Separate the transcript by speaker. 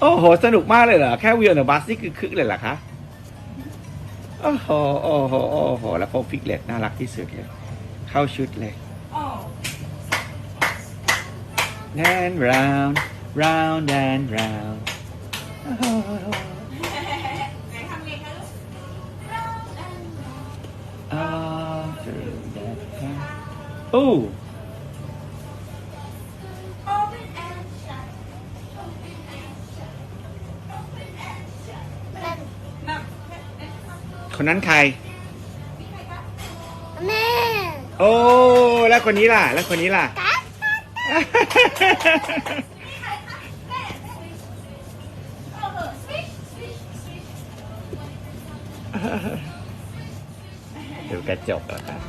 Speaker 1: โอ้โห สนุกมากเลยเหรอ แค่วิวเดอะบัสนี่คือคึกเลยเหรอคะ โอ้โห โอ้โห โอ้โห แล้วโปรฟิกเลตน่ารักที่สุดเลย เข้าชุดเลย and round round and round
Speaker 2: ไหนทำเองคะลูก
Speaker 1: all through that time โคนนั้นใคร
Speaker 3: แม่
Speaker 1: โอ้ แล้วคนนี้ล่ะ แล้วคนนี้ล่ะ
Speaker 3: ตัด
Speaker 2: เออ switch switch switch
Speaker 1: ดูกระจกเหรอครับ